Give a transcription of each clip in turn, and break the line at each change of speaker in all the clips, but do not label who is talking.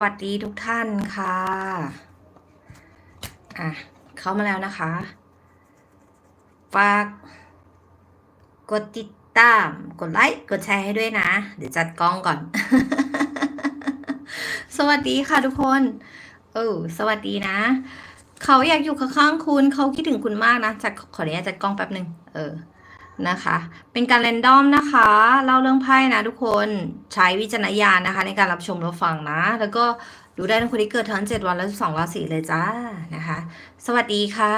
สวัสดีทุกท่านค่ะ อะ เข้ามาแล้วนะคะ ฝากกดติดตาม กดไลค์ กดแชร์ให้ด้วยนะ เดี๋ยวจัดกล้องก่อน สวัสดีค่ะทุกคน เออ สวัสดีนะ เขาอยากอยู่ข้างๆคุณ เขาคิดถึงคุณมากนะ จัดขออนุญาตจัดกล้องแป๊บหนึ่งเออ นะคะ เป็นการเรนดอมนะคะ เล่าเรื่องไพ่นะทุกคนใช้วิจารณญาณนะคะ ในการรับชมรับฟังนะ แล้วก็ดูได้ทั้งคนที่เกิดทั้ง 7 วันและ12ราศีเลยจ้านะคะ สวัสดีค่ะ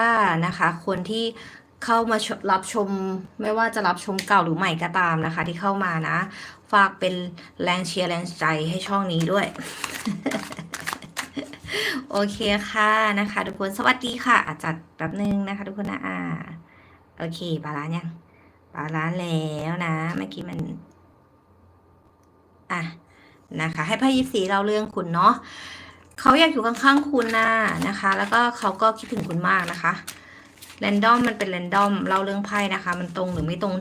นะคะ คนที่เข้ามารับชมไม่ว่าจะรับชมเก่าหรือใหม่ก็ตามนะคะ ที่เข้ามานะ ฝากเป็นแรงเชียร์แรงใจให้ช่องนี้ด้วย โอเคค่ะนะคะ ทุกคนสวัสดีค่ะอาจัดแป๊บนึงนะคะ ทุกคนนะอ่าโอเคบาลานยัง บาลานแล้วนะ เมื่อกี้มัน อะ นะคะ ให้ไพ่ยิปซีเราเรื่องคุณเนาะเขาอยากอยู่ข้างๆคุณนะนะคะ แล้วก็เขาก็คิดถึงคุณมากนะคะแรนดอมมันเป็นแรนดอมเล่าเรื่องไพ่นะคะ มันตรงหรือไม่ตรง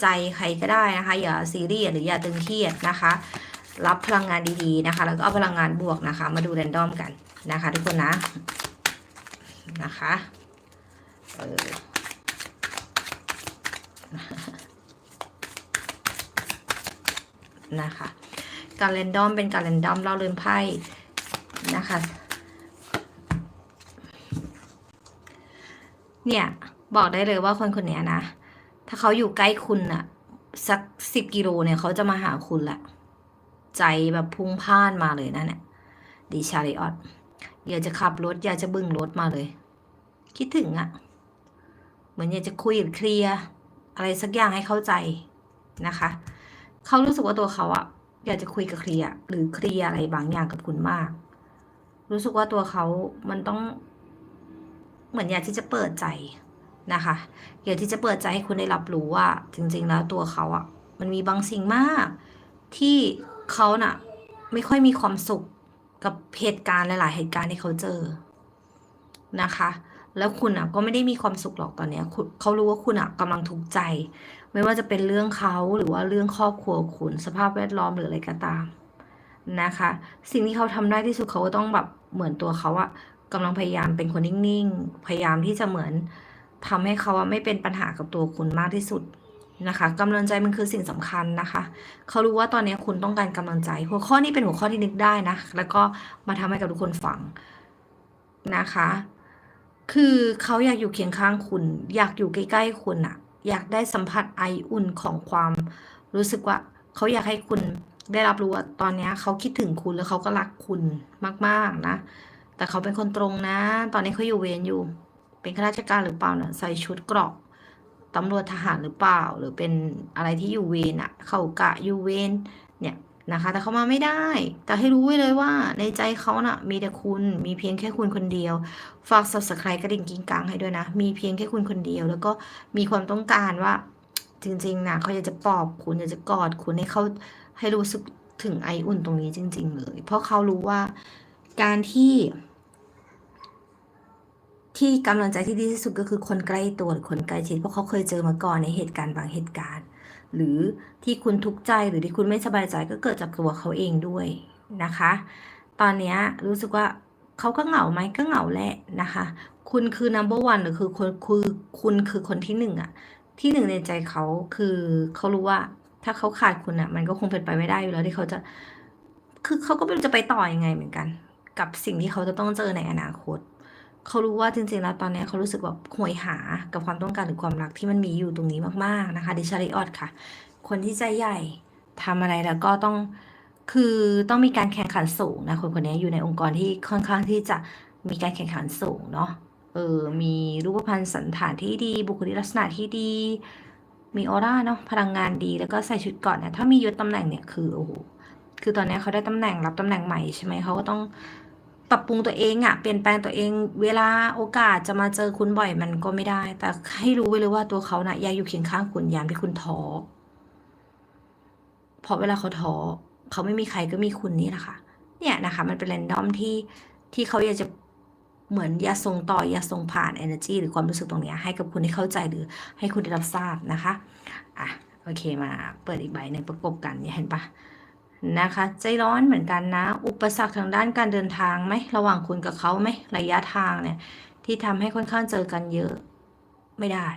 ใจใครก็ได้นะคะ อย่าซีเรียสหรืออย่าตึงเครียดนะคะ รับพลังงานดีๆนะคะ แล้วก็เอาพลังงานบวกนะคะ มาดูแรนดอมกันนะคะ ทุกคนนะนะคะ เออ นะคะ การเรนดอมเป็นการเรนดอมเล่าเรือนไพ่นะคะ เนี่ยบอกได้เลยว่าคนคนนี้นะ ถ้าเขาอยู่ใกล้คุณอะสักสิบกิโลเนี่ยเขาจะมาหาคุณแหละใจแบบพุ่งพ่านมาเลยนะเนี่ยดีชาริออตอยากจะขับรถ อยากจะบึ้งรถมาเลย คิดถึงอะเหมือนอยากจะคุยเคลียร์ อะไรสักอย่างให้เข้าใจนะคะ เขารู้สึกว่าตัวเขาอะอยากจะคุยกับเคลียหรือเคลียอะไรบางอย่างกับคุณมาก รู้สึกว่าตัวเขามันต้อง เหมือนอยากที่จะเปิดใจนะคะอยากที่จะเปิดใจให้คุณได้รับรู้ว่า จริง ๆ แล้วตัวเขาอะมันมีบางสิ่งมาก ที่เขาน่ะ ไม่ค่อยมีความสุขกับเหตุการณ์หลาย ๆ เหตุการณ์ที่เขาเจอนะคะ แล้วคุณอะก็ไม่ได้มีความสุขหรอกตอนเนี้ยคุณเขารู้ว่าคุณอะกำลังทุกข์ใจ ไม่ว่าจะเป็นเรื่องเขาหรือว่าเรื่องครอบครัวคุณสภาพแวดล้อมหรืออะไรก็ตามนะคะ สิ่งที่เขาทำได้ที่สุดเขาก็ต้องแบบเหมือนตัวเขาอะกำลังพยายามเป็นคนนิ่งๆ พยายามที่จะเหมือนทำให้เขาอะไม่เป็นปัญหากับตัวคุณมากที่สุดนะคะกำลังใจมันคือสิ่งสำคัญนะคะ เขารู้ว่าตอนนี้คุณต้องการกำลังใจ หัวข้อนี้เป็นหัวข้อที่นึกได้นะ แล้วก็มาทำให้กับทุกคนฟังนะคะ คือเขาอยากอยู่เคียงข้างคุณ อยากอยู่ใกล้ๆคุณอะอยากได้สัมผัสไออุ่นของความ รู้สึกว่าเขาอยากให้คุณได้รับรู้ว่าตอนนี้เขาคิดถึงคุณแล้วเขาก็รักคุณมาก ๆ นะ แต่เขาเป็นคนตรงนะ ตอนนี้เขาอยู่เวรอยู่ เป็นข้าราชการหรือเปล่าเนี่ยใส่ชุดเกราะตำรวจทหารหรือเปล่า หรือเป็นอะไรที่อยู่เวรอะเขากะอยู่เวร นะคะ แต่เขามาไม่ได้ แต่ให้รู้ไว้เลยว่า ในใจเขาน่ะ มีแต่คุณมีเพียงแค่คุณคนเดียว ฝาก subscribe กระดิ่งกิ้งกังให้ด้วยนะ มีเพียงแค่คุณคนเดียว แล้วก็มีความต้องการว่า จริงๆนะเขาอยากจะปลอบคุณอยากจะกอดคุณให้เขาให้รู้สึกถึงไออุ่นตรงนี้จริง ๆ เลย เพราะเขารู้ว่าการที่ ที่กำลังใจที่ดีที่สุดก็คือคนใกล้ตัวหรือคนใกล้ชิดเพราะเขาเคยเจอมาก่อนในเหตุการณ์บางเหตุการณ์ หรือที่คุณทุกข์ใจหรือที่คุณไม่สบายใจก็เกิดจากตัวเขาเองด้วยนะคะ ตอนนี้รู้สึกว่าเขาก็เหงาไหมก็เหงาแหละนะคะ คุณคือ number one หรือคือคนคือคุณคือคนที่หนึ่งอะที่หนึ่งในใจเขาคือเขารู้ว่า ถ้าเขาขาดคุณอะมันก็คงเป็นไปไม่ได้อยู่แล้วที่เขาจะ คือเขาก็ไม่รู้จะไปต่อยังไงเหมือนกัน กับสิ่งที่เขาจะต้องเจอในอนาคต เขารู้ว่าจริงๆแล้วตอนนี้เขารู้สึกแบบหวยหากับความต้องการหรือความรักที่มันมีอยู่ตรงนี้มากๆนะคะดิชาริออดค่ะ คนที่ใจใหญ่ทำอะไรแล้วก็ต้องคือต้องมีการแข่งขันสูงนะคนคนนี้อยู่ในองค์กรที่ค่อนข้างที่จะมีการแข่งขันสูงเนาะเออมีรูปพรรณสันฐานที่ดี บุคลิกลักษณะที่ดี มีออร่าเนาะพลังงานดีแล้วก็ใส่ชุดก่อนเนี่ยถ้ามียศตำแหน่งเนี่ยคือโอ้โหคือตอนนี้เขาได้ตำแหน่งรับตำแหน่งใหม่ใช่ไหมเขาก็ต้อง ปรับปรุงตัวเองอะเปลี่ยนแปลงตัวเองเวลาโอกาสจะมาเจอคุณบ่อยมันก็ไม่ได้ แต่ให้รู้ไว้เลยว่าตัวเขานะ่ะยากอยู่เคียงข้างคุณยามที่คุณท้อเพราะเวลาเขาท้อเขาไม่มีใครก็มีคุณนี่แหละค่ะ เนี่ยนะคะ มันเป็นแรนดอมที่ที่เขาอยากจะเหมือนอยาส่งต่ออยาส่งผ่าน energy หรือความรู้สึกตรงนี้ให้กับคุณให้เข้าใจหรือให้คุณได้รับทราบนะคะ อะ โอเคมาเปิดอีกใบหนึ่งประกบกันเนี่ยเห็นปะ นะคะ ใจร้อนเหมือนกันนะ อุปสรรคทางด้านการเดินทางไหมระหว่างคุณกับเขาไหมระยะทางเนี่ยที่ทำให้ค่อนข้างเจอกันเยอะไม่ได้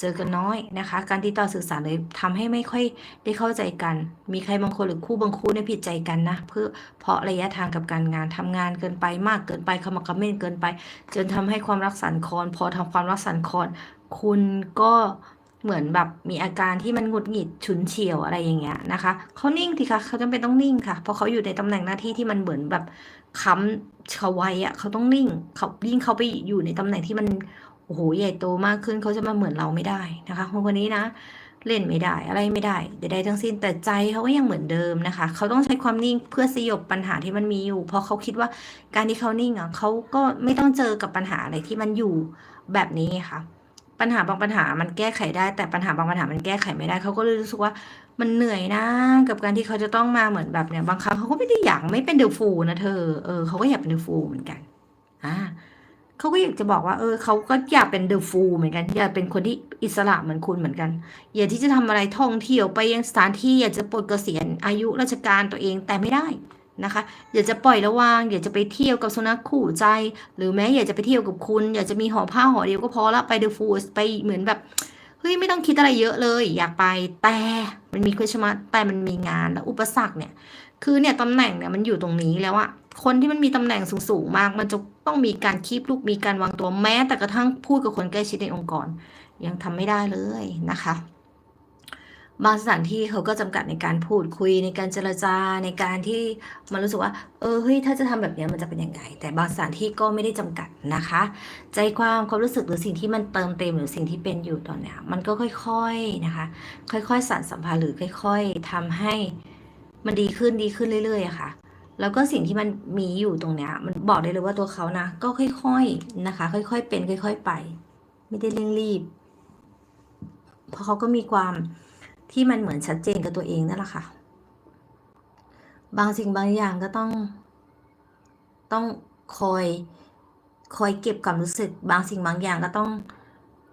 เจอกันน้อยนะคะ การติดต่อสื่อสารเลยทำให้ไม่ค่อยได้เข้าใจกัน มีใครบางคนหรือคู่บางคู่เนี่ยผิดใจกันนะเพื่อเพราะระยะทางกับการงานทำงานเกินไปมากเกินไปขมักเม้นเกินไป จนทำให้ความรักสั่นคลอนพอทำความรักสั่นคลอนคุณก็ เหมือนแบบมีอาการที่มันหงุดหงิดฉุนเฉียวอะไรอย่างเงี้ยนะคะเขานิ่งทีคะเขาจำเป็นต้องนิ่งค่ะ เพราะเขาอยู่ในตำแหน่งหน้าที่ที่มันเหมือนแบบค้ำเขาไว้อะเขาต้องนิ่งเขายิ่งเขาไปอยู่ในตำแหน่งที่มันโอ้โหใหญ่โตมากขึ้นเขาจะมาเหมือนเราไม่ได้นะคะคนคนนี้นะเล่นไม่ได้อะไรไม่ได้ใดๆทั้งสิ้นแต่ใจเขาก็ยังเหมือนเดิมนะคะ เขาต้องใช้ความนิ่งเพื่อสยบปัญหาที่มันมีอยู่ เพราะเขาคิดว่าการที่เขานิ่งอะเขาก็ไม่ต้องเจอกับปัญหาอะไรที่มันอยู่แบบนี้ค่ะ ปัญหาบางปัญหามันแก้ไขได้ แต่ปัญหาบางปัญหามันแก้ไขไม่ได้เขาก็เลยรู้สึกว่ามันเหนื่อยนะกับการที่เขาจะต้องมาเหมือนแบบเนี่ยบางครั้งเขาก็ไม่ได้อยากไม่เป็นเดอะฟูลนะเธอเออเขาก็อยากเป็นเดอะฟูลเหมือนกันอ่าเขาก็อยากจะบอกว่า เออเขาก็อยากเป็นเดอะฟูลเหมือนกัน อยากเป็นคนที่อิสระเหมือนคุณเหมือนกัน อยากที่จะทำอะไรท่องเที่ยวไปยังสถานที่อยากจะปลดเกษียณอายุราชการตัวเองแต่ไม่ได้ นะคะ อยากจะปล่อยระวาง อยากจะไปเที่ยวกับสุนัขคู่ใจ หรือแม้อยากจะไปเที่ยวกับคุณ อยากจะมีหอผ้าหอเดียวก็พอละไปเดอะฟูลไปเหมือนแบบเฮ้ยไม่ต้องคิดอะไรเยอะเลย อยากไปแต่มันมีคุณชมาแต่มันมีงานและอุปสรรคเนี่ย คือเนี่ยตำแหน่งเนี่ยมันอยู่ตรงนี้แล้วอะคนที่มันมีตำแหน่งสูงๆมาก มันจะต้องมีการคีบลูกมีการวางตัวแม้แต่กระทั่งพูดกับคนใกล้ชิดในองค์กร ยังทำไม่ได้เลยนะคะ บางสถานที่เขาก็จำกัดในการพูดคุยในการเจรจาในการที่มันรู้สึกว่า เออเฮ้ยถ้าจะทำแบบนี้มันจะเป็นยังไง แต่บางสถานที่ก็ไม่ได้จำกัดนะคะ ใจความความรู้สึกหรือสิ่งที่มันเติมเต็มหรือสิ่งที่เป็นอยู่ตอนนี้มันก็ค่อยๆนะคะ ค่อยๆสานสัมพันธ์หรือค่อย ๆทำให้มันดีขึ้นดีขึ้นเรื่อยๆอะค่ะ แล้วก็สิ่งที่มันมีอยู่ตรงเนี้ยมันบอกได้เลยว่าตัวเขานะ ก็ค่อยๆนะคะ ค่อย ๆ เป็นค่อย ๆ ไป ไม่ได้เร่งรีบ เพราะเขาก็มีความ ที่มันเหมือนชัดเจนกับตัวเองนั่นแหละค่ะ บางสิ่งบางอย่างก็ต้อง ต้องคอยคอยเก็บความรู้สึก บางสิ่งบางอย่างก็ต้อง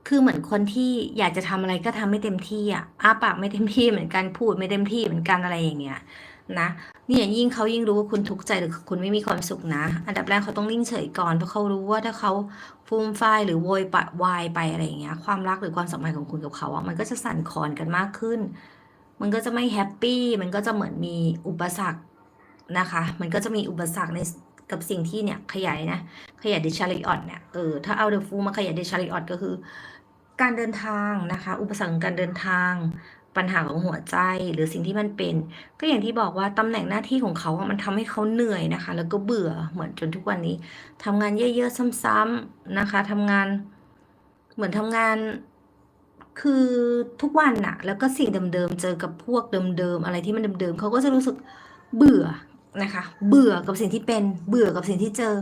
คือเหมือนคนที่อยากจะทำอะไรก็ทำไม่เต็มที่อะอ้าปากไม่เต็มที่เหมือนกันพูดไม่เต็มที่เหมือนกันอะไรอย่างเงี้ย นะนี่ยยิ่งเขายิ่งรู้ว่าคุณทุกข์ใจหรือคุณไม่มีความสุขนะ อันดับแรกเขาต้องนิ่งเฉยก่อนเพราะเขารู้ว่าถ้าเขาฟูมฟายหรือโวยวายวายไปอะไรอย่างเงี้ย ความรักหรือความสัมพันธ์ของคุณกับเขาอะมันก็จะสั่นคลอนกันมากขึ้น มันก็จะไม่แฮปปี้มันก็จะเหมือนมีอุปสรรคนะคะ มันก็จะมีอุปสรรคในกับสิ่งที่เนี่ยขยายนะ ขยายเดชาริออตเนี่ยเออถ้าเอาเดฟูมาขยายเดชาริออตก็คือ การเดินทางนะคะ อุปสรรคการเดินทาง ปัญหาของหัวใจหรือสิ่งที่มันเป็น ก็อย่างที่บอกว่าตำแหน่งหน้าที่ของเขาอะมันทำให้เขาเหนื่อยนะคะ แล้วก็เบื่อเหมือนจนทุกวันนี้ทำงานเยอะๆซ้ำๆนะคะทำงานเหมือนทำงานคือทุกวันน่ะ แล้วก็สิ่งเดิมๆเจอกับพวกเดิมๆอะไรที่มันเดิมๆเขาก็จะรู้สึกเบื่อ นะคะ เบื่อกับสิ่งที่เป็น เบื่อกับสิ่งที่เจอ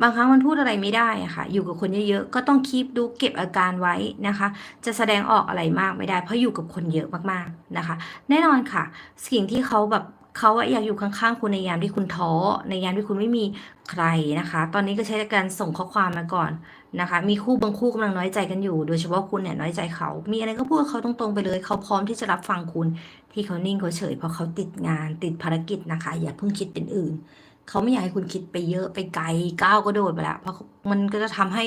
บางครั้งมันพูดอะไรไม่ได้อะค่ะ อยู่กับคนเยอะๆ ก็ต้องคีบดูเก็บอาการไว้นะคะ จะแสดงออกอะไรมากไม่ได้ เพราะอยู่กับคนเยอะมากๆนะคะ แน่นอนค่ะ สิ่งที่เขาแบบ เขาอะอยากอยู่ข้างๆคุณในยามที่คุณท้อ ในยามที่คุณไม่มีใครนะคะ ตอนนี้ก็ใช้การส่งข้อความมาก่อนนะคะ มีคู่บางคู่กำลังน้อยใจกันอยู่ โดยเฉพาะคุณเนี่ยน้อยใจเขา มีอะไรก็พูดกับเขาตรงๆไปเลย เขาพร้อมที่จะรับฟังคุณ ที่เขานิ่งเขาเฉยเพราะเขาติดงานติดภารกิจนะคะ อย่าเพิ่งคิดเป็นอื่นเขาไม่อยากให้คุณคิดไปเยอะไปไกลก้าวก็โดดไปแล้วเพราะมันก็จะทำให้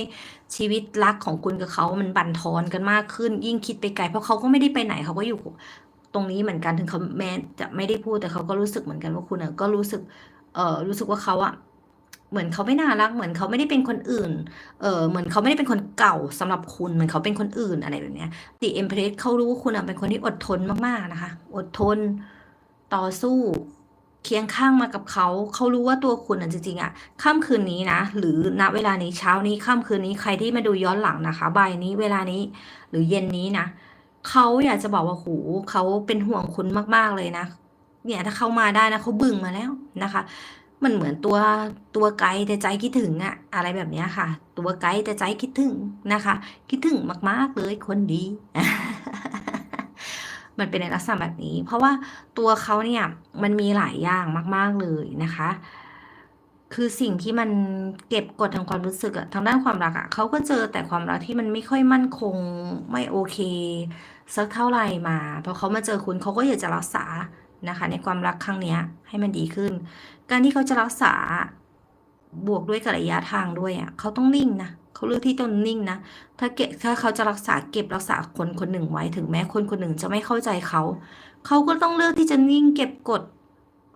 ชีวิตรักของคุณกับเขามันบั่นทอนกันมากขึ้น ยิ่งคิดไปไกลเพราะเขาก็ไม่ได้ไปไหนเขาก็อยู่ ตรงนี้เหมือนกันถึงเขาแม้จะไม่ได้พูดแต่เขาก็รู้สึกเหมือนกันว่าคุณก็รู้สึกเออรู้สึกว่าเขาอะเหมือนเขาไม่น่ารัก เหมือนเขาไม่ได้เป็นคนอื่น เออเหมือนเขาไม่ได้เป็นคนเก่าสำหรับคุณ เหมือนเขาเป็นคนอื่นอะไรแบบเนี้ยติเอ็มเพรสเขารู้ว่าคุณอะเป็นคนที่อดทนมากๆนะคะ อดทน ต่อสู้ เคียงข้างมากับเขา เขารู้ว่าตัวคุณอะจริงๆอะค่ำคืนนี้นะ หรือณเวลานี้เช้านี้ค่ำคืนนี้ใครที่มาดูย้อนหลังนะคะบ่ายนี้เวลานี้ หรือเย็นนี้นะ เขาอยากจะบอกว่าโหเขาเป็นห่วงคุณมาก ๆเลยนะ เนี่ยถ้าเขามาได้นะเขาบึ่งมาแล้วนะคะ มันเหมือนตัวตัวไกลแต่ใจคิดถึงอะอะไรแบบนี้ค่ะ ตัวไกลแต่ใจคิดถึงนะคะ คิดถึงมาก ๆเลยคนดี มันเป็นในลักษณะแบบนี้ เพราะว่าตัวเขาเนี่ยมันมีหลายอย่างมาก ๆเลยนะคะคือสิ่งที่มันเก็บกดทางความรู้สึกอะทางด้านความรักอะเขาก็เจอแต่ความรักที่มันไม่ค่อยมั่นคงไม่โอเค สักเท่าไหร่มาพอเขามาเจอคุณเขาก็อยากจะรักษานะคะ ในความรักครั้งนี้ให้มันดีขึ้น การที่เขาจะรักษาบวกด้วยกระยะทางด้วยอะเขาต้องนิ่งนะเขาเลือกที่จะนิ่งนะถ้าเก็บถ้าเขาจะรักษาเก็บรักษาคนคนหนึ่งไว้ถึงแม้คนคนหนึ่งจะไม่เข้าใจเขา เขาก็ต้องเลือกที่จะนิ่งเก็บกด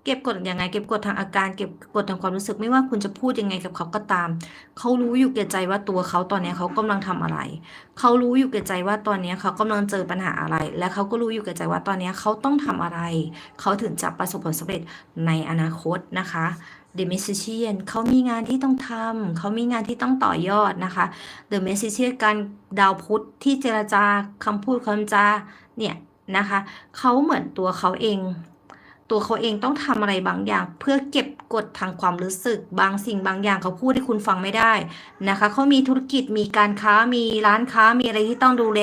เก็บกดยังไง เก็บกดทางอาการ เก็บกดทางความรู้สึกไม่ว่าคุณจะพูดยังไงกับเขาก็ตาม เขารู้อยู่แก่ใจว่าตัวเขาตอนนี้เขากำลังทำอะไร เขารู้อยู่แก่ใจว่าตอนนี้เขากำลังเจอปัญหาอะไร และเขาก็รู้อยู่แก่ใจว่าตอนนี้เขาต้องทำอะไร เขาถึงจะประสบผลสำเร็จในอนาคตนะคะ The Magician เขามีงานที่ต้องทำ เขามีงานที่ต้องต่อยอดนะคะ The Magician การดาวพุธที่เจรจาคำพูดคำจาเนี่ยนะคะ เขาเหมือนตัวเขาเอง ตัวเขาเองต้องทำอะไรบางอย่าง เพื่อเก็บกดทางความรู้สึก บางสิ่งบางอย่างเขาพูดให้คุณฟังไม่ได้นะคะเขามีธุรกิจมีการค้ามีร้านค้ามีอะไรที่ต้องดูแล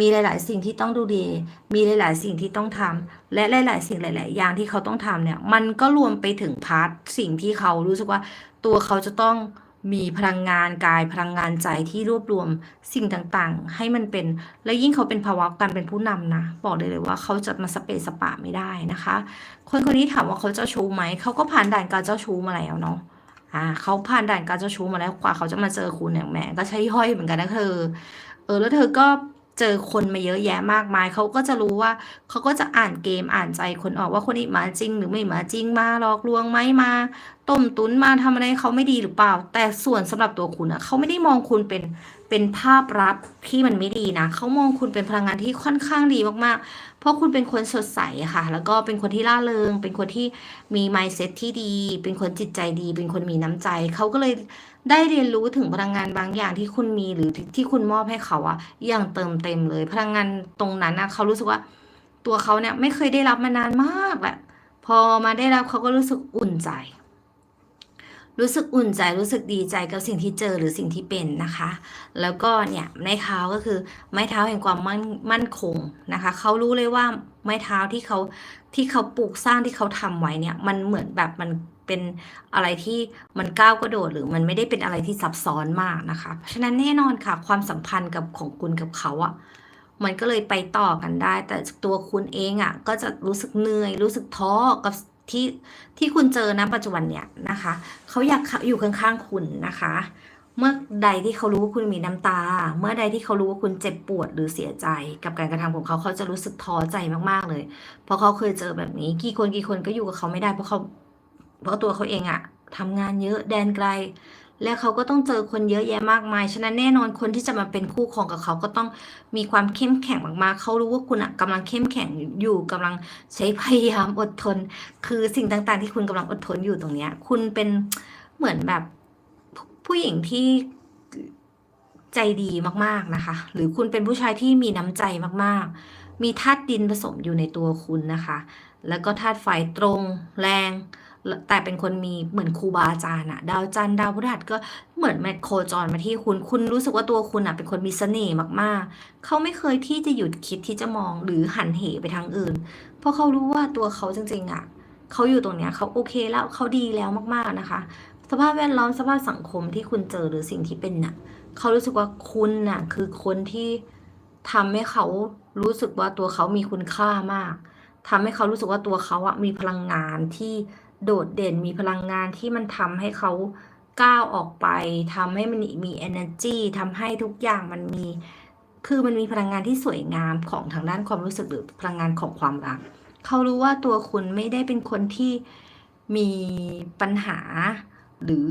มีหลาย ๆ สิ่งที่ต้องดูแลมีหลาย ๆ สิ่งที่ต้องทำและหลาย ๆ สิ่งหลาย ๆ อย่างที่เขาต้องทำเนี่ยมันก็รวมไปถึงพาร์ทสิ่งที่เขารู้สึกว่าตัวเขาจะต้อง มีพลังงานกายพลังงานใจที่รวบรวมสิ่งต่างๆ ให้มันเป็น และยิ่งเขาเป็นภาวะการเป็นผู้นำนะ บอกได้เลยว่าเขาจะมาสเปซสปะไม่ได้นะคะ คนคนนี้ถามว่าเขาเจ้าชู้ไหม เขาก็ผ่านด่านการเจ้าชู้มาแล้วเนาะอ่าเขาผ่านด่านการเจ้าชู้มาแล้วกว่าเขาจะมาเจอคุณเนี่ยแหมก็ใช้ย่อยเหมือนกันนะเธอ เออแล้วเธอก็ เจอคนมาเยอะแยะมากมาย เขาก็จะรู้ว่าเขาก็จะอ่านเกมอ่านใจคนออกว่าคนนี้มาจริง หรือไม่มาจริงมาหลอกลวงไหมมา ต้มตุนมาทำอะไรเขาไม่ดีหรือเปล่า แต่ส่วนสำหรับตัวคุณอะเขาไม่ได้มองคุณเป็น เป็นภาพลับที่มันไม่ดีนะเขามองคุณเป็นพลังงานที่ค่อนข้างดีมากๆ เพราะคุณเป็นคนสดใสค่ะ แล้วก็เป็นคนที่ล่าเริง เป็นคนที่มี mindset ที่ดี เป็นคนจิตใจดี เป็นคนมีน้ำใจ เขาก็เลยได้เรียนรู้ถึงพลังงานบางอย่างที่คุณมีหรือที่คุณมอบให้เขาอะอย่างเติมเต็มเลย พลังงานตรงนั้นนะเขารู้สึกว่าตัวเขาเนี่ยไม่เคยได้รับมานานมากแหละพอมาได้รับเขาก็รู้สึกอุ่นใจ รู้สึกอุ่นใจรู้สึกดีใจกับสิ่งที่เจอหรือสิ่งที่เป็นนะคะ แล้วก็เนี่ยไม้เท้าก็คือไม้เท้าแห่งความมั่นมั่นคงนะคะเขารู้เลยว่าไม้เท้าที่เขาที่เขาปลูกสร้างที่เขาทำไว้เนี่ยมันเหมือนแบบมันเป็นอะไรที่มันก้าวกระโดดหรือมันไม่ได้เป็นอะไรที่ซับซ้อนมากนะคะ เพราะฉะนั้นแน่นอนค่ะความสัมพันธ์กับของคุณกับเขาอะมันก็เลยไปต่อกันได้ แต่ตัวคุณเองอะก็จะรู้สึกเหนื่อยรู้สึกท้อกับ ที่ที่คุณเจอนะปัจจุบันเนี่ยนะคะเขาอยากอยู่ข้างๆคุณนะคะ เมื่อใดที่เขารู้ว่าคุณมีน้ำตา เมื่อใดที่เขารู้ว่าคุณเจ็บปวดหรือเสียใจ กับการกระทำของเขาเขาจะรู้สึกท้อใจมากๆเลย เพราะเขาเคยเจอแบบนี้ กี่คนกี่คนก็อยู่กับเขาไม่ได้เพราะเขาเพราะตัวเขาเองอะทำงานเยอะแดนไกล และเขาก็ต้องเจอคนเยอะแยะมากมาย ฉะนั้นแน่นอนคนที่จะมาเป็นคู่ครองกับเขาก็ต้องมีความเข้มแข็งมากๆ เขารู้ว่าคุณอะกำลังเข้มแข็งอยู่กำลังใช้พยายามอดทน คือสิ่งต่างๆ ที่คุณกำลังอดทนอยู่ตรงเนี้ย คุณเป็นเหมือนแบบผู้หญิงที่ใจดีมากๆนะคะ หรือคุณเป็นผู้ชายที่มีน้ำใจมากๆ มีธาตุดินผสมอยู่ในตัวคุณนะคะ แล้วก็ธาตุไฟตรงแรง แต่เป็นคนมีเหมือนครูบาอาจารย์อะดาวจันทร์ดาวพฤหัสก็เหมือนแมโคจรมาที่คุณ คุณรู้สึกว่าตัวคุณอะเป็นคนมีเสน่ห์มากๆ เขาไม่เคยที่จะหยุดคิดที่จะมองหรือหันเหไปทางอื่น เพราะเขารู้ว่าตัวเขาจริงๆอะเขาอยู่ตรงเนี้ยเขาโอเคแล้วเขาดีแล้วมากๆนะคะ สภาพแวดล้อมสภาพสังคมที่คุณเจอหรือสิ่งที่เป็นน่ะเขารู้สึกว่าคุณน่ะคือคนที่ทำให้เขารู้สึกว่าตัวเขามีคุณค่ามากทำให้เขารู้สึกว่าตัวเขาอะมีพลังงานที่ โดดเด่นมีพลังงานที่มันทำให้เขาก้าวออกไปทำให้มันมี energy ทำให้ทุกอย่างมันมี คือมันมีพลังงานที่สวยงามของทางด้านความรู้สึกหรือพลังงานของความรัก เขารู้ว่าตัวคุณไม่ได้เป็นคนที่มีปัญหา หรือ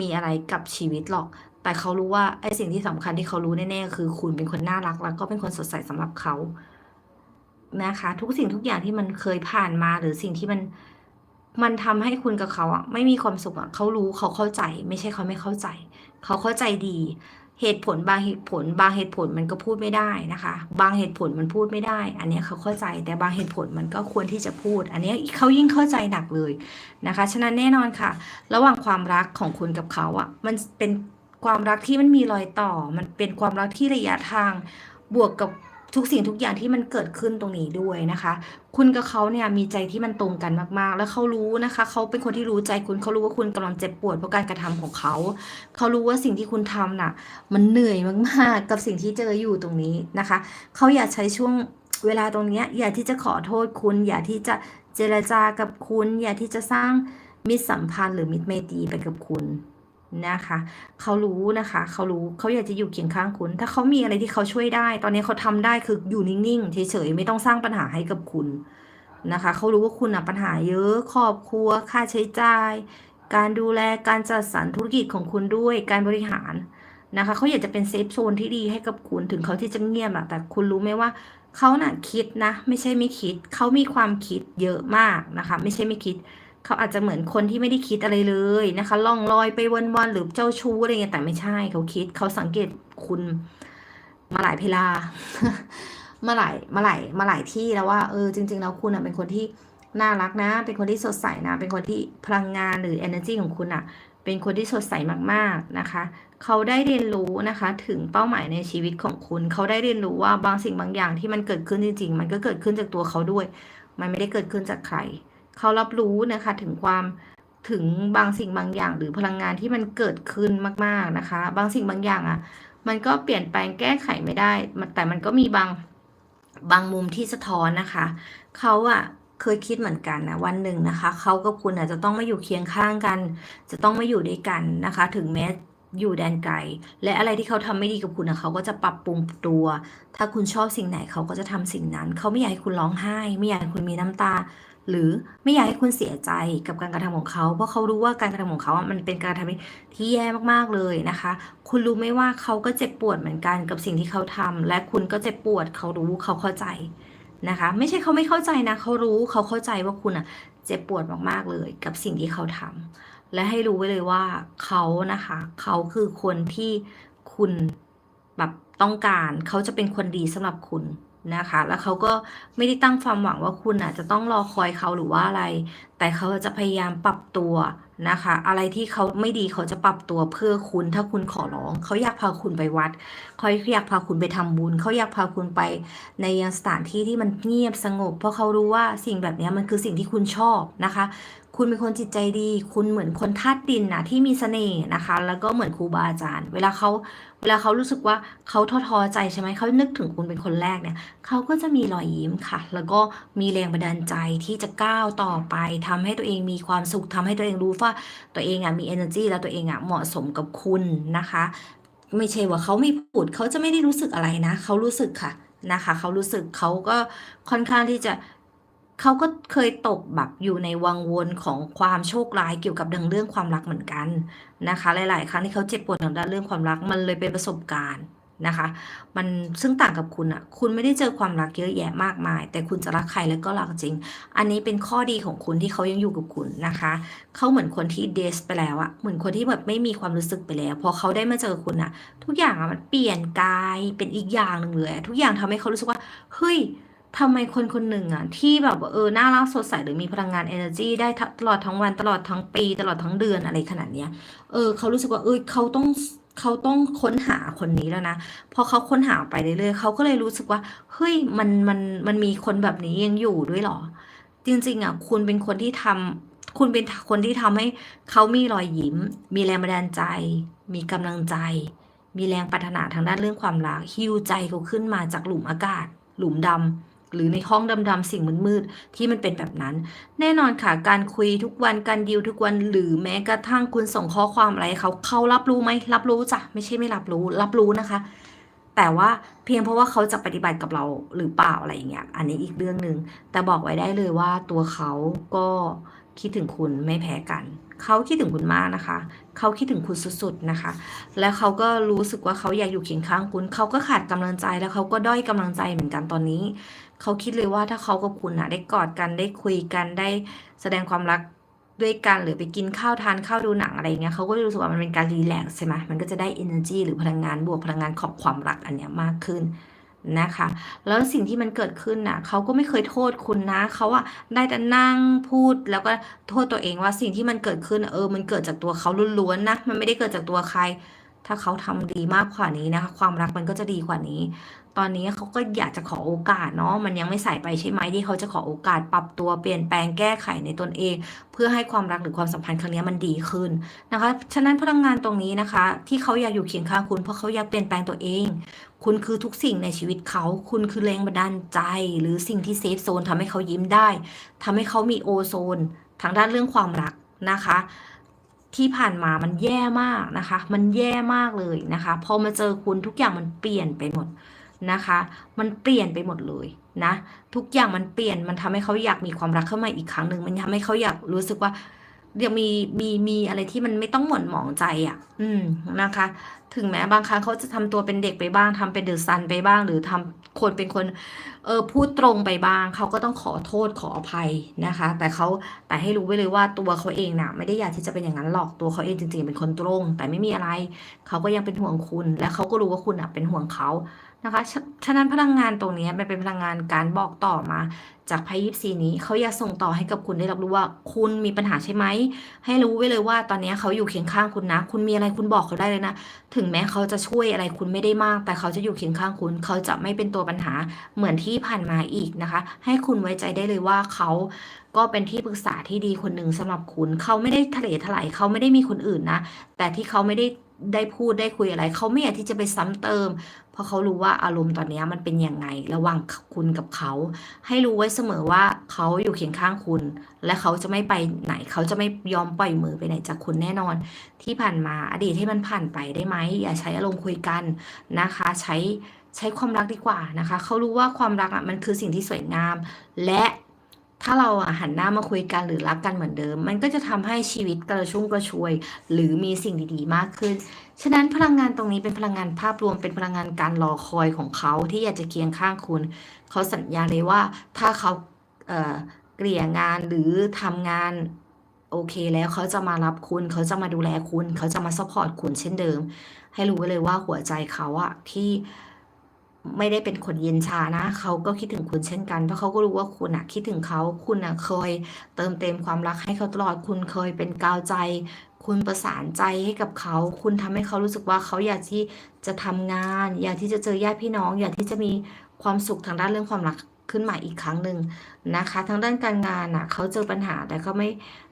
มีอะไรกับชีวิตหรอก แต่เขารู้ว่าไอ้สิ่งที่สำคัญที่เขารู้แน่ๆคือคุณเป็นคนน่ารักแล้วก็เป็นคนสดใสสำหรับเขานะคะ ทุกสิ่งทุกอย่างที่มันเคยผ่านมาหรือสิ่งที่มัน มันทำให้คุณกับเขาอะไม่มีความสุขอะเขารู้เขาเข้าใจ ไม่ใช่เขาไม่เข้าใจ เขาเข้าใจดี เหตุผลบางเหตุผล บางเหตุผลมันก็พูดไม่ได้นะคะ บางเหตุผลมันพูดไม่ได้ อันนี้เขาเข้าใจแต่บางเหตุผลมันก็ควรที่จะพูด อันนี้เขายิ่งเข้าใจหนักเลยนะคะ ฉะนั้นแน่นอนค่ะ ระหว่างความรักของคุณกับเขาอะมันเป็นความรักที่มันมีรอยต่อ มันเป็นความรักที่ระยะทางบวกกับ ทุกสิ่งทุกอย่างที่มันเกิดขึ้นตรงนี้ด้วยนะคะ คุณกับเขาเนี่ยมีใจที่มันตรงกันมากๆ แล้วเขารู้นะคะเขาเป็นคนที่รู้ใจคุณเขารู้ว่าคุณกำลังเจ็บปวดเพราะการกระทำของเขาเขารู้ว่าสิ่งที่คุณทำน่ะ มันเหนื่อยมากๆ กับสิ่งที่เจออยู่ตรงนี้นะคะเขาอยากใช้ช่วงเวลาตรงนี้อย่าที่จะขอโทษคุณ อย่าที่จะเจรจากับคุณ อยากที่จะสร้างมิตรสัมพันธ์หรือมิตรไมตรีไปกับคุณ นะคะ เขารู้นะคะ เขารู้เขาอยากจะอยู่เคียงข้างคุณ ถ้าเขามีอะไรที่เขาช่วยได้ ตอนนี้เขาทำได้คืออยู่นิ่งๆเฉยๆไม่ต้องสร้างปัญหาให้กับคุณนะคะ เขารู้ว่าคุณอะปัญหาเยอะครอบครัว ค่าใช้จ่าย การดูแลการจัดสรรธุรกิจของคุณด้วยการบริหารนะคะเขาอยากจะเป็นเซฟโซนที่ดีให้กับคุณถึงเขาที่จะเงียบอะแต่คุณรู้ไหมว่าเขาน่ะคิดนะ ไม่ใช่ไม่คิด เขามีความคิดเยอะมากนะคะ ไม่ใช่ไม่คิด เขาอาจจะเหมือนคนที่ไม่ได้คิดอะไรเลยนะคะล่องลอยไปวันๆหรือเจ้าชู้อะไรเงี้ยแต่ไม่ใช่เขาคิด เขาสังเกตคุณมาหลายเพลามาหลายมาหลายมาหลายที่แล้วว่าเออจริง ๆ แล้วคุณอะเป็นคนที่น่ารักนะ เป็นคนที่สดใสนะ เป็นคนที่พลังงานหรือ energy ของคุณอะ เป็นคนที่สดใสมากๆนะคะ เขาได้เรียนรู้นะคะถึงเป้าหมายในชีวิตของคุณ เขาได้เรียนรู้ว่าบางสิ่งบางอย่างที่มันเกิดขึ้นจริง ๆ มันก็เกิดขึ้นจากตัวเขาด้วย มันไม่ได้เกิดขึ้นจากใคร เขารับรู้นะคะถึงความถึงบางสิ่งบางอย่าง หรือพลังงานที่มันเกิดขึ้นมากๆนะคะ บางสิ่งบางอย่างอะ มันก็เปลี่ยนแปลงแก้ไขไม่ได้ แต่มันก็มีบางบางมุมที่สะท้อนนะคะเขาอะเคยคิดเหมือนกันนะวันหนึ่งนะคะเขากับคุณอาจจะต้องมาอยู่เคียงข้างกัน จะต้องมาอยู่ด้วยกันนะคะ ถึงแม้อยู่แดนไกลและอะไรที่เขาทำไม่ดีกับคุณนะเขาก็จะปรับปรุงตัว ถ้าคุณชอบสิ่งไหนเขาก็จะทำสิ่งนั้น เขาไม่อยากให้คุณร้องไห้ ไม่อยากให้คุณมีน้ำตา หรือไม่อยากให้คุณเสียใจกับการกระทำของเขา เพราะเขารู้ว่าการกระทำของเขาอะมันเป็นการกระทำที่แย่มากๆเลยนะคะ คุณรู้ไหมว่าเขาก็เจ็บปวดเหมือนกันกับสิ่งที่เขาทำและคุณก็เจ็บปวดเขารู้เขาเข้าใจนะคะ ไม่ใช่เขาไม่เข้าใจนะเขารู้เขาเข้าใจว่าคุณอะเจ็บปวดมากๆเลย กับสิ่งที่เขาทำและให้รู้ไว้เลยว่าเขานะคะเขาคือคนที่คุณแบบต้องการเขาจะเป็นคนดีสำหรับคุณ นะคะ แล้วเขาก็ไม่ได้ตั้งความหวังว่าคุณอะจะต้องรอคอยเขาหรือว่าอะไร แต่เขาจะพยายามปรับตัวนะคะ อะไรที่เขาไม่ดีเขาจะปรับตัวเพื่อคุณถ้าคุณขอร้อง เขาอยากพาคุณไปวัดเขาอยากพาคุณไปทำบุญ เขาอยากพาคุณไปในยังสถานที่ที่มันเงียบสงบ เพราะเขารู้ว่าสิ่งแบบนี้มันคือสิ่งที่คุณชอบนะคะ คุณเป็นคนจิตใจดี คุณเหมือนคนธาตุดินนะที่มีเสน่ห์นะคะ แล้วก็เหมือนครูบาอาจารย์ เวลาเขาเวลาเขารู้สึกว่าเขาท้อท้อใจใช่ไหมเขานึกถึงคุณเป็นคนแรกเนี่ยเขาก็จะมีรอยยิ้มค่ะ แล้วก็มีแรงบันดาลใจที่จะก้าวต่อไปททำให้ตัวเองมีความสุขทำให้ตัวเองรู้ว่าตัวเองอะมี energy แล้วตัวเองอะเหมาะสมกับคุณนะคะ ไม่ใช่ว่าเขาไม่พูดเขาจะไม่ได้รู้สึกอะไรนะเขารู้สึกค่ะนะคะเขารู้สึกเขาก็ค่อนข้างที่จะเขาก็เคยตกแบบอยู่ในวังวนของความโชคร้ายเกี่ยวกับดังเรื่องความรักเหมือนกันนะคะ หลาย ๆ ครั้งที่เขาเจ็บปวดทางด้านเรื่องความรักมันเลยเป็นประสบการณ์ นะคะ มันซึ่งต่างกับคุณอะคุณไม่ได้เจอความรักเยอะแยะมากมาย แต่คุณจะรักใครแล้วก็รักจริง อันนี้เป็นข้อดีของคุณที่เขายังอยู่กับคุณนะคะ เขาเหมือนคนที่เดสไปแล้วอะเหมือนคนที่แบบไม่มีความรู้สึกไปแล้ว พอเขาได้มาเจอคุณอะทุกอย่างอะมันเปลี่ยนกายเป็นอีกอย่างหนึ่งเลย ทุกอย่างทำให้เขารู้สึกว่า เฮ้ยทำไมคนคนหนึ่งอะ ที่แบบเออน่ารักสดใสหรือมีพลังงาน energy ได้ตลอดทั้งวันตลอดทั้งปี ตลอดทั้งเดือนอะไรขนาดเนี้ยเออเขารู้สึกว่าเออเขาต้อง เขาต้องค้นหาคนนี้แล้วนะพอเขาค้นหาไปเรื่อยๆเขาก็เลยรู้สึกว่า เฮ้ยมันมันมันมีคนแบบนี้ยังอยู่ด้วยหรอ จริงๆอะคุณเป็นคนที่ทำคุณเป็นคนที่ทำให้เขามีรอยยิ้ม มีแรงบันดาลใจ มีกำลังใจ มีแรงปรารถนาทางด้านเรื่องความรักฮิวใจเขาขึ้นมาจากหลุมอากาศ หลุมดำ หรือในห้องดำๆสิ่งมืดๆที่มันเป็นแบบนั้น แน่นอนค่ะการคุยทุกวันการดิวทุกวันหรือแม้กระทั่งคุณส่งข้อความอะไรเขาเขารับรู้ไหมรับรู้จ้ะไม่ใช่ไม่รับรู้ รับรู้นะคะ แต่ว่าเพียงเพราะว่าเขาจะปฏิบัติกับเราหรือเปล่าอะไรอย่างเงี้ยอันนี้อีกเรื่องหนึ่งแต่บอกไว้ได้เลยว่าตัวเขาก็คิดถึงคุณไม่แพ้กันเขาคิดถึงคุณมากนะคะ เขาคิดถึงคุณสุดๆนะคะ แล้วเขาก็รู้สึกว่าเขาอยากอยู่เคียงข้างคุณ เขาก็ขาดกำลังใจแล้วเขาก็ด้อยกำลังใจเหมือนกันตอนนี้ เขาคิดเลยว่าถ้าเขากับคุณอะได้กอดกันได้คุยกันได้แสดงความรักด้วยกันหรือไปกินข้าวทานข้าวดูหนังอะไรเงี้ยเขาก็รู้สึกว่ามันเป็นการรีแลกซ์ใช่ไหมมันก็จะได้ energy หรือพลังงานบวกพลังงานของความรักอันเนี้ยมากขึ้นนะคะ แล้วสิ่งที่มันเกิดขึ้นน่ะเขาก็ไม่เคยโทษคุณนะเขาอะได้แต่นั่งพูดแล้วก็โทษตัวเองว่าสิ่งที่มันเกิดขึ้นเออ มันเกิดจากตัวเขาล้วนๆนะมันไม่ได้เกิดจากตัวใคร ถ้าเขาทำดีมากกว่านี้นะคะ ความรักมันก็จะดีกว่านี้ ตอนนี้เขาก็อยากจะขอโอกาสเนาะมันยังไม่ใส่ไปใช่ไหมที่เขาจะขอโอกาสปรับตัวเปลี่ยนแปลงแก้ไขในตนเอง เพื่อให้ความรักหรือความสัมพันธ์ครั้งนี้มันดีขึ้นนะคะ ฉะนั้นพลังงานตรงนี้นะคะ ที่เขาอยากอยู่เคียงข้างคุณ เพราะเขาอยากเปลี่ยนแปลงตัวเอง คุณคือทุกสิ่งในชีวิตเขา คุณคือแรงบันดาลใจ หรือสิ่งที่เซฟโซนทำให้เขายิ้มได้ทำให้เขามีโอโซน ทางด้านเรื่องความรักนะคะ ที่ผ่านมามันแย่มากนะคะ มันแย่มากเลยนะคะ พอมาเจอคุณทุกอย่างมันเปลี่ยนไปหมดนะคะ มันเปลี่ยนไปหมดเลยนะ ทุกอย่างมันเปลี่ยน มันทำให้เขาอยากมีความรักเข้ามาอีกครั้งหนึ่ง มันทำให้เขาอยากรู้สึกว่า เดี๋ยวมีมีมีอะไรที่มันไม่ต้องหม่นหมองใจอะ อืมนะคะ ถึงแม้บางครั้งเขาจะทำตัวเป็นเด็กไปบ้างทำเป็นเดอะซันไปบ้าง หรือทำคนเป็นคน เออพูดตรงไปบ้าง เขาก็ต้องขอโทษขออภัยนะคะ แต่เขาแต่ให้รู้ไว้เลยว่าตัวเขาเองน่ะ ไม่ได้อยากที่จะเป็นอย่างนั้นหรอกตัวเขาเองจริง ๆ เป็นคนตรง แต่ไม่มีอะไร เขาก็ยังเป็นห่วงคุณ และเขาก็รู้ว่าคุณอะเป็นห่วงเขา นะคะฉะฉะนั้นพลังงานตรงนี้มันเป็นพลังงานการบอกต่อมา จากไพ่ยิปซีนี้เขาอยากส่งต่อให้กับคุณได้รับรู้ว่าคุณมีปัญหาใช่ไหม ให้รู้ไว้เลยว่าตอนนี้เขาอยู่เคียงข้างคุณนะ คุณมีอะไรคุณบอกเขาได้เลยนะ ถึงแม้เขาจะช่วยอะไรคุณไม่ได้มาก แต่เขาจะอยู่เคียงข้างคุณ เขาจะไม่เป็นตัวปัญหาเหมือนที่ผ่านมาอีกนะคะ ให้คุณไว้ใจได้เลยว่าเขาก็เป็นที่ปรึกษาที่ดีคนหนึ่งสำหรับคุณ เขาไม่ได้ทะเลถลายเขาไม่ได้มีคนอื่นนะ แต่ที่เขาไม่ได้ ได้พูดได้คุยอะไร เขาไม่อยากที่จะไปซ้ำเติม เพราะเขารู้ว่าอารมณ์ตอนนี้มันเป็นยังไงระหว่างคุณกับเขา ให้รู้ไว้เสมอว่าเขาอยู่เคียงข้างคุณ และเขาจะไม่ไปไหน เขาจะไม่ยอมปล่อยมือไปไหนจากคุณแน่นอน ที่ผ่านมาอดีตให้มันผ่านไปได้ไหมอย่าใช้อารมณ์คุยกันนะคะ ใช้ใช้ความรักดีกว่านะคะ เขารู้ว่าความรักอะมันคือสิ่งที่สวยงาม และ ถ้าเราอะหันหน้ามาคุยกันหรือรักกันเหมือนเดิม มันก็จะทำให้ชีวิตกระชุ่มกระชวย หรือมีสิ่งดีๆ มากขึ้น ฉะนั้นพลังงานตรงนี้เป็นพลังงานภาพรวมเป็นพลังงานการรอคอยของเขาที่อยากจะเคียงข้างคุณ เขาสัญญาเลยว่าถ้าเขาเอ่อเกลี่ยงานหรือทำงานโอเคแล้วเขาจะมารับคุณ เขาจะมาดูแลคุณ เขาจะมาซัพพอร์ตคุณเช่นเดิม ให้รู้ไว้เลยว่าหัวใจเขาอะที่ ไม่ได้เป็นคนเย็นชานะ เขาก็คิดถึงคุณเช่นกัน เพราะเขาก็รู้ว่าคุณอะคิดถึงเขา คุณอะเคยเติมเต็มความรักให้เขาตลอด คุณเคยเป็นกาวใจ คุณประสานใจให้กับเขา คุณทำให้เขารู้สึกว่าเขาอยากที่จะทำงาน อยากที่จะเจอญาติพี่น้อง อยากที่จะมีความสุขทางด้านเรื่องความรัก ขึ้นมาอีกครั้งหนึ่งนะคะ ทางด้านการงานอะเขาเจอปัญหาแต่ก็ไม่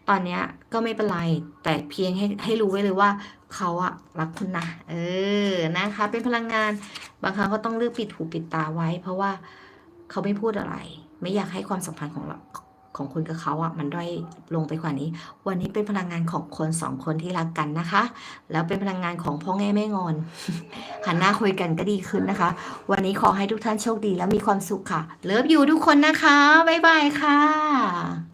ตอนเนี้ยก็ไม่เป็นไรแต่เพียงให้ให้รู้ไว้เลยว่าเขาอะรักคุณนะเออนะคะ เป็นพลังงานบางครั้งก็ต้องเลือกปิดหูปิดตาไว้ เพราะว่าเขาไม่พูดอะไร ไม่อยากให้ความสัมพันธ์ของเรา ของคุณกับเขาอะมันด้อยลงไปกว่านี้ วันนี้เป็นพลังงานของคนสองคนที่รักกันนะคะ แล้วเป็นพลังงานของพ่อแง่แม่งอนหันหน้าคุยกันก็ดีขึ้นนะคะ วันนี้ขอให้ทุกท่านโชคดีและมีความสุขค่ะ เลิฟอยู่ทุกคนนะคะบ๊ายบายค่ะ